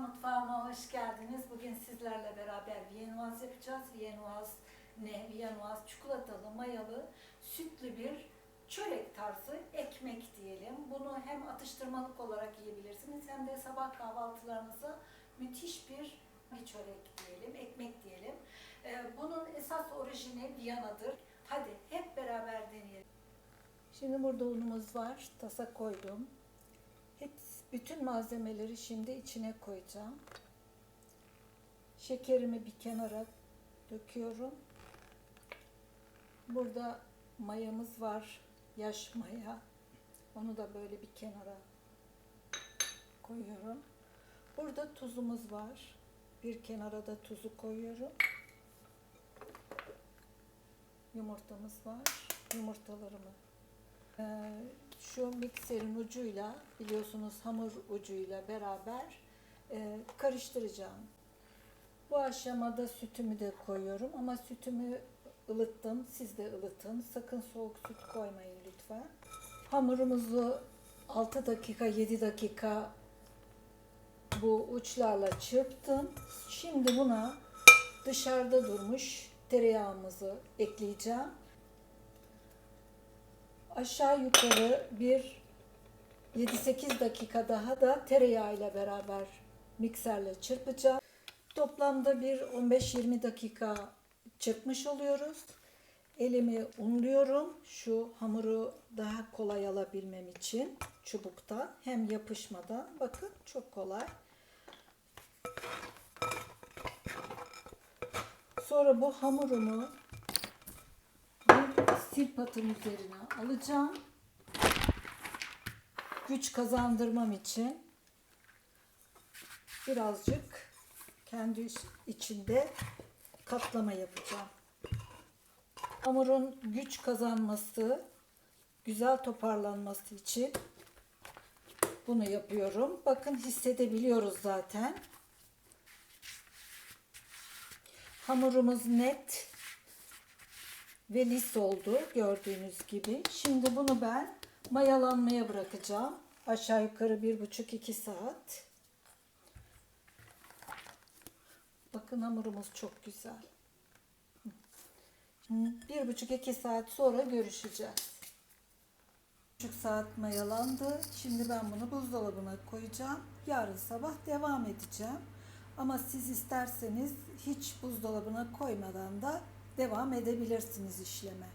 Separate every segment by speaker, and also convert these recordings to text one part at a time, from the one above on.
Speaker 1: mutfağıma hoş geldiniz. Bugün sizlerle beraber viennoise yapacağız. Viennoise ne? Viennoise çikolatalı, mayalı, sütlü bir çörek tarzı ekmek diyelim. Bunu hem atıştırmalık olarak yiyebilirsiniz hem de sabah kahvaltılarınıza müthiş bir bir çörek diyelim, ekmek diyelim. Ee, bunun esas orijini Viyana'dır. Hadi hep beraber deneyelim. Şimdi burada unumuz var. Tasa koydum. Bütün malzemeleri şimdi içine koyacağım. Şekerimi bir kenara döküyorum. Burada mayamız var. Yaş maya. Onu da böyle bir kenara koyuyorum. Burada tuzumuz var. Bir kenara da tuzu koyuyorum. Yumurtamız var. Yumurtalarımı ee, şu mikserin ucuyla biliyorsunuz hamur ucuyla beraber e, karıştıracağım. Bu aşamada sütümü de koyuyorum ama sütümü ılıttım. Siz de ılıtın. Sakın soğuk süt koymayın lütfen. Hamurumuzu 6 dakika 7 dakika bu uçlarla çırptım. Şimdi buna dışarıda durmuş tereyağımızı ekleyeceğim aşağı yukarı bir 7-8 dakika daha da tereyağı ile beraber mikserle çırpacağım. Toplamda bir 15-20 dakika çırpmış oluyoruz. Elimi unluyorum şu hamuru daha kolay alabilmem için çubukta hem yapışmadan bakın çok kolay. Sonra bu hamurumu bir silpatın üzerine alacağım. Güç kazandırmam için birazcık kendi içinde katlama yapacağım. Hamurun güç kazanması, güzel toparlanması için bunu yapıyorum. Bakın hissedebiliyoruz zaten. Hamurumuz net ve lis oldu gördüğünüz gibi. Şimdi bunu ben mayalanmaya bırakacağım. Aşağı yukarı bir buçuk iki saat. Bakın hamurumuz çok güzel. Bir buçuk iki saat sonra görüşeceğiz. Buçuk saat mayalandı. Şimdi ben bunu buzdolabına koyacağım. Yarın sabah devam edeceğim. Ama siz isterseniz hiç buzdolabına koymadan da devam edebilirsiniz işleme.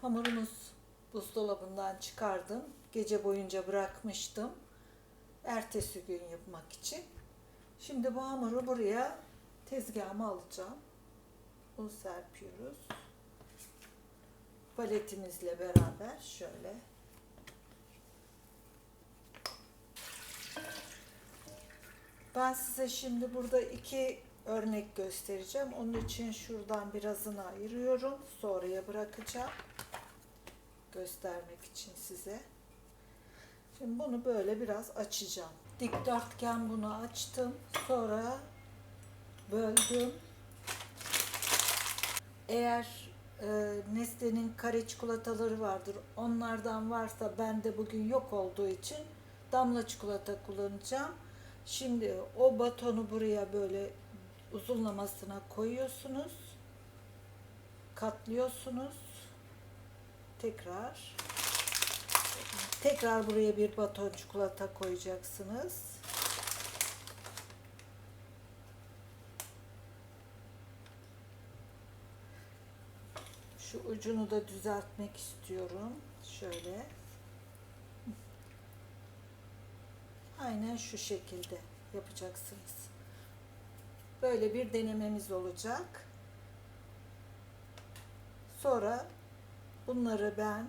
Speaker 1: Hamurumuz buzdolabından çıkardım. Gece boyunca bırakmıştım. Ertesi gün yapmak için. Şimdi bu hamuru buraya tezgahıma alacağım. Un serpiyoruz. Paletimizle beraber şöyle. Ben size şimdi burada iki örnek göstereceğim. Onun için şuradan birazını ayırıyorum. Sonraya bırakacağım. Göstermek için size. Şimdi bunu böyle biraz açacağım. Dikdörtgen bunu açtım. Sonra böldüm. Eğer e, Nestle'nin kare çikolataları vardır. Onlardan varsa bende bugün yok olduğu için damla çikolata kullanacağım. Şimdi o batonu buraya böyle uzunlamasına koyuyorsunuz. Katlıyorsunuz. Tekrar tekrar buraya bir baton çikolata koyacaksınız. Şu ucunu da düzeltmek istiyorum. Şöyle. Aynen şu şekilde yapacaksınız. Böyle bir denememiz olacak. Sonra bunları ben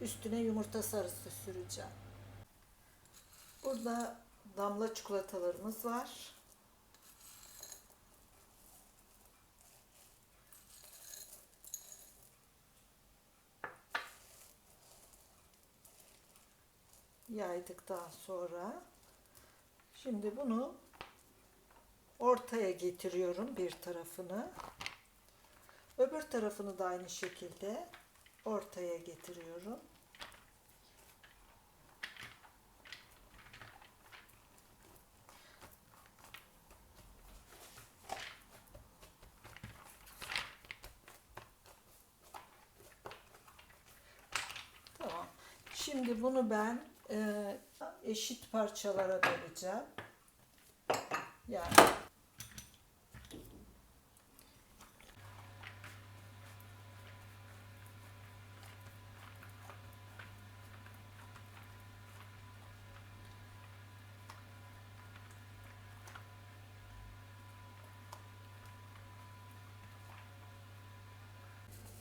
Speaker 1: üstüne yumurta sarısı süreceğim. Burada damla çikolatalarımız var. Yaydıktan sonra şimdi bunu ortaya getiriyorum bir tarafını. Öbür tarafını da aynı şekilde ortaya getiriyorum. Tamam. Şimdi bunu ben e, eşit parçalara böleceğim. Yani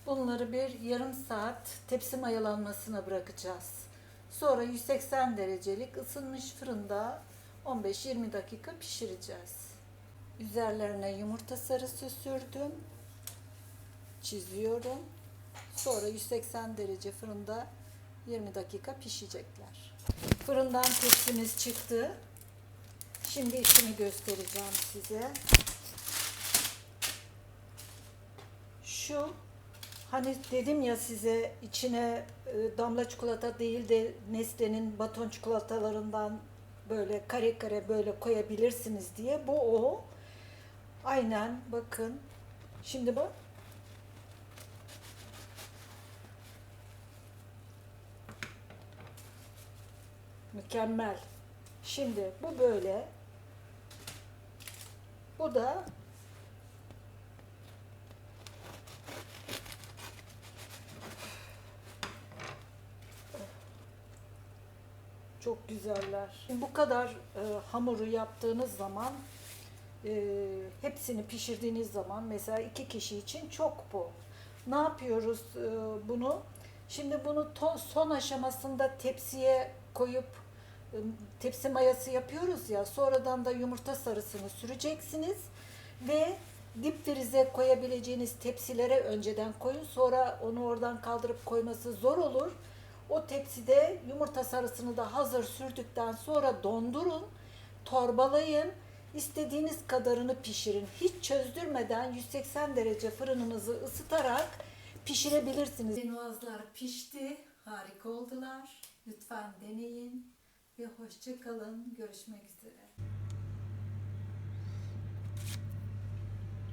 Speaker 1: Bunları bir yarım saat tepsi mayalanmasına bırakacağız. Sonra 180 derecelik ısınmış fırında 15-20 dakika pişireceğiz. Üzerlerine yumurta sarısı sürdüm. Çiziyorum. Sonra 180 derece fırında 20 dakika pişecekler. Fırından tepsimiz çıktı. Şimdi içini göstereceğim size. Şu Hani dedim ya size içine e, damla çikolata değil de Nestle'nin baton çikolatalarından böyle kare kare böyle koyabilirsiniz diye. Bu o. Aynen bakın. Şimdi bak. Mükemmel. Şimdi bu böyle. Bu da Çok güzeller. Bu kadar e, hamuru yaptığınız zaman e, hepsini pişirdiğiniz zaman mesela iki kişi için çok bu. Ne yapıyoruz e, bunu? Şimdi bunu to- son aşamasında tepsiye koyup e, tepsi mayası yapıyoruz ya sonradan da yumurta sarısını süreceksiniz ve dip frize koyabileceğiniz tepsilere önceden koyun sonra onu oradan kaldırıp koyması zor olur. O tepside yumurta sarısını da hazır sürdükten sonra dondurun, torbalayın. istediğiniz kadarını pişirin. Hiç çözdürmeden 180 derece fırınınızı ısıtarak pişirebilirsiniz. Benoazlar pişti. Harika oldular. Lütfen deneyin ve hoşça kalın. Görüşmek üzere.